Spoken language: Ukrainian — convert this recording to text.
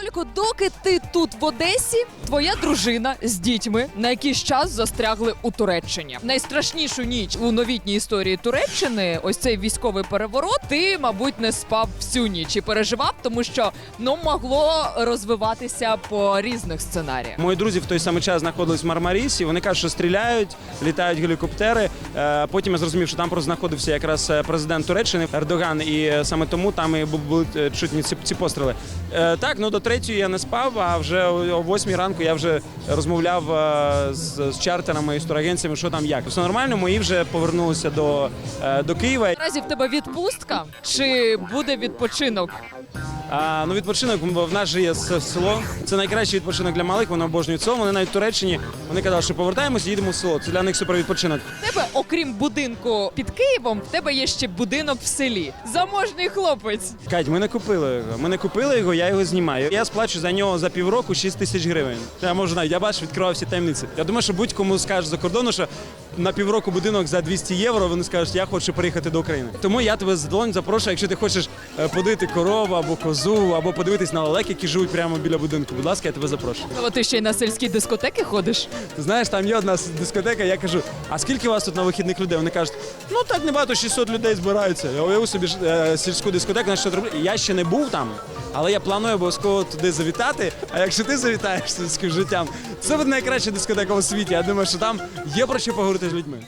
Толіко, доки ти тут в Одесі, твоя дружина з дітьми на якийсь час застрягли у Туреччині. Найстрашнішу ніч у новітній історії Туреччини, ось цей військовий переворот. Ти, мабуть, не спав всю ніч і переживав, тому що ну могло розвиватися по різних сценаріях. Мої друзі в той самий час знаходились в Мармарісі. Вони кажуть, що стріляють, літають гелікоптери. Е, Потім я зрозумів, що там просто знаходився якраз е, президент Туреччини Ердоган, і е, саме тому там і були чутні ці, постріли. Так, ну до третьої я не спав, а вже о восьмій ранку я вже розмовляв е, з, з чартерами і з турагенціями, що там як. Все нормально, мої вже повернулися до, е, до Києва. Наразі в тебе відпустка чи буде відпочинок? А, ну, відпочинок в нас же є село. Це найкращий відпочинок для малих. Вони обожнюють село. Вони навіть в Туреччині вони казали, що повертаємося, їдемо в село. Це для них супер відпочинок. В тебе, окрім будинку під Києвом, в тебе є ще будинок в селі. Заможний хлопець. Кать, ми не купили його. Ми не купили його, я його знімаю. Я сплачу за нього за півроку 6 тисяч гривень. Я можу навіть, я бачу, відкривав всі таємниці. Я думаю, що будь-кому скажеш за кордону, що на півроку будинок за 200 євро, вони скажуть, я хочу приїхати до України. Тому я тебе з задоволенням запрошую, якщо ти хочеш е, подити корову або козу, або подивитись на лелек, які живуть прямо біля будинку. Будь ласка, я тебе запрошую. Ну, ти ще й на сільські дискотеки ходиш. Ти знаєш, там є одна дискотека, я кажу, а скільки у вас тут на вихідних людей? Вони кажуть, ну так небагато, 600 людей збираються. Я уявив собі е, сільську дискотеку на 600 рублів. Я ще не був там, але я планую обов'язково туди завітати. А якщо ти завітаєш з життям, це буде найкраща дискотека у світі. Я думаю, що там є про що поговорити з людьми.